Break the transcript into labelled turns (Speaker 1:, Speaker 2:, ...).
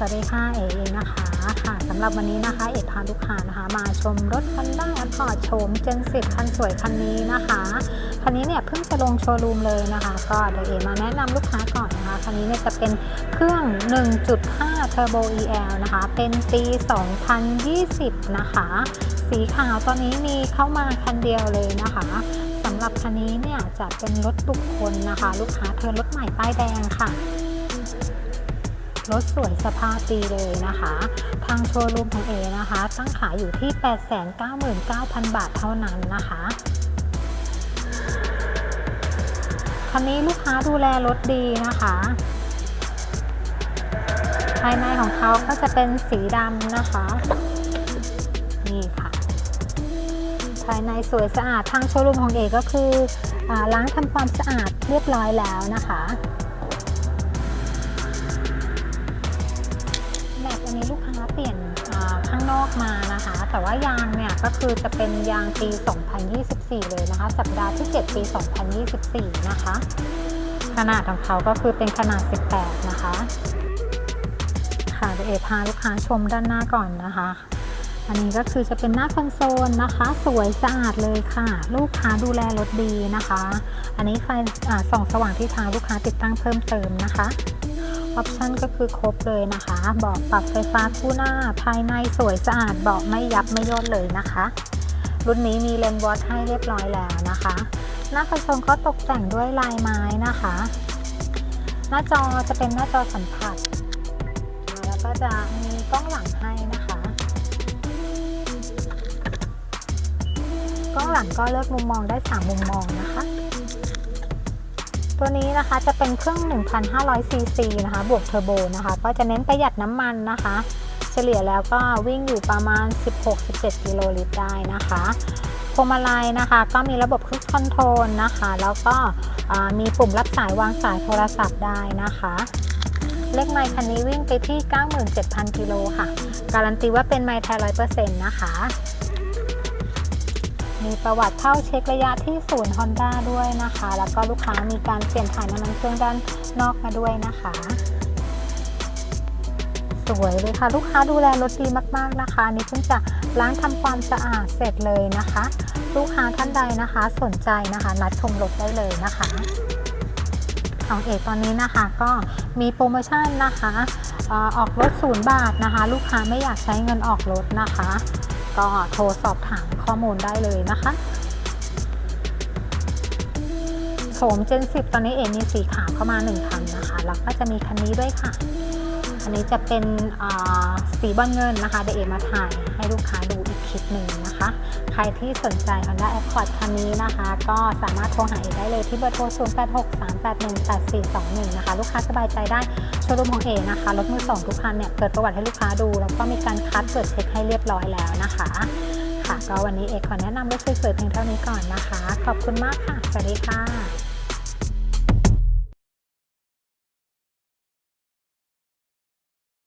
Speaker 1: โซลี5เอเองนะคะค่ะสำหรับวันนี้นะคะเอกพาลูกค้านะคะ มาชมรถ Honda Accord โฉม Gen 10 คันสวยคันนี้นะคะคันนี้เนี่ยเพิ่งจะลงโชว์รูมเลยนะคะ ก็เดี๋ยวเอมาแนะนำลูกค้าก่อนนะคะคันนี้เนี่ยจะเป็นเครื่อง 1.5 Turbo EL นะคะ เป็นปี 2020 นะคะ สีขาวตอนนี้มีเข้ามาคันเดียวเลยนะคะสำหรับคันนี้เนี่ยจะเป็นรถบุคคลนะคะ ลูกค้าเทิร์นรถใหม่ป้ายแดงค่ะ รถสวยสภาพดีเลยนะคะ ทางโชว์รูมของเอนะคะ ตั้งขายอยู่ที่ 899,000 บาทเท่านั้นนะคะคันนี้ลูกค้าดูแลรถดีนะคะ ภายในของเขาก็จะเป็นสีดำนะคะ นี่ค่ะ ภายในสวยสะอาดทางโชว์รูมของเอก็คืออล้างทำความสะอาดเรียบร้อยแล้วนะคะ แม็กอันนี้ลูกค้าเปลี่ยนข้างนอกมานะคะ แต่ว่ายางเนี่ยก็คือจะเป็นยางปี 2024 เลยนะคะ สัปดาห์ที่ 7 ปี 2024 นะคะ ขนาดของเขาก็คือเป็นขนาด 18 นะคะค่ะเดี๋ยวเอพาลูกค้าชมด้านหน้าก่อนนะคะ อันนี้ก็คือจะเป็นหน้าคอนโซลนะคะ สวยสะอาดเลยค่ะ ลูกค้าดูแลรถดีนะคะ อันนี้ไฟส่องสว่างที่ทางลูกค้าติดตั้งเพิ่มเติมนะคะ ออปชันก็คือครบเลยนะคะเบาะปรับไฟฟ้าคู่หน้าภายในสวยสะอาดเบาะไม่ยับไม่ย่นเลยนะคะ รุ่นนี้มีเลนวอทให้เรียบร้อยแล้วนะคะ หน้าคอนโซลก็ตกแต่งด้วยลายไม้นะคะ หน้าจอจะเป็นหน้าจอสัมผัส แล้วก็จะมีกล้องหลังให้นะคะ กล้องหลังก็เลือกมุมมองได้ 3 มุมมองนะคะ ตัวนี้นะคะจะเป็นเครื่อง 1,500 ซีซีนะคะ บวกเทอร์โบนะคะ ก็จะเน้นประหยัดน้ำมันนะคะ เฉลี่ยแล้วก็วิ่งอยู่ประมาณ 16-17 กิโลลิตรได้นะคะพวงมาลัยนะคะ ก็มีระบบค u ิ s คอนโทรลนะคะ แล้วก็มีปุ่มรับสายวางสายโทรศัพท์ได้นะคะ เลขไมค์คันนี้วิ่งไปที่ 97,000 กิโลค่ะ การันตีว่าเป็นไมค์แท้ร้อยเปอร์เซ็นต์นะคะ มีประวัติเข้าเช็คระยะที่ศูนย์ Honda ด้วยนะคะ แล้วก็ลูกค้ามีการเปลี่ยนถ่ายน้ำมันเครื่องด้านนอกมาด้วยนะคะ สวยเลยค่ะ ลูกค้าดูแลรถดีมากๆนะคะนี่เพิ่งจะล้างทำความสะอาดเสร็จเลยนะคะ ลูกค้าท่านใดนะคะ สนใจนะคะนัดชมรถได้เลยนะคะของเอกตอนนี้นะคะก็มีโปรโมชั่นนะคะออกรถศูนย์บาทนะคะ ลูกค้าไม่อยากใช้เงินออกรถนะคะ ก็โทรสอบถามข้อมูลได้เลยนะคะโฉม Gen 10ตอนนี้เองมีสีขาวเข้ามา1คันนะคะ แล้วก็จะมีคันนี้ด้วยค่ะ อันนี้จะเป็นสีบอลเงินนะคะเดี๋ยวเอมาถ่ายให้ลูกค้าดูอีกคลิปหนึ่งนะคะ ใครที่สนใจ Honda Accord คันนี้นะคะ ก็สามารถโทรหาเอได้เลยที่เบอร์โทร 0863818421 นะคะ ลูกค้าสบายใจได้โชว์รูมของเอนะคะ รถมือสองทุกคันเนี่ยเปิดประวัติให้ลูกค้าดู แล้วก็มีการคัดตรวจเช็คให้เรียบร้อยแล้วนะคะ ค่ะ ก็วันนี้เอกขอแนะนำรถสวยๆเพียงเท่านี้ก่อนนะคะ ขอบคุณมากค่ะ สวัสดีค่ะ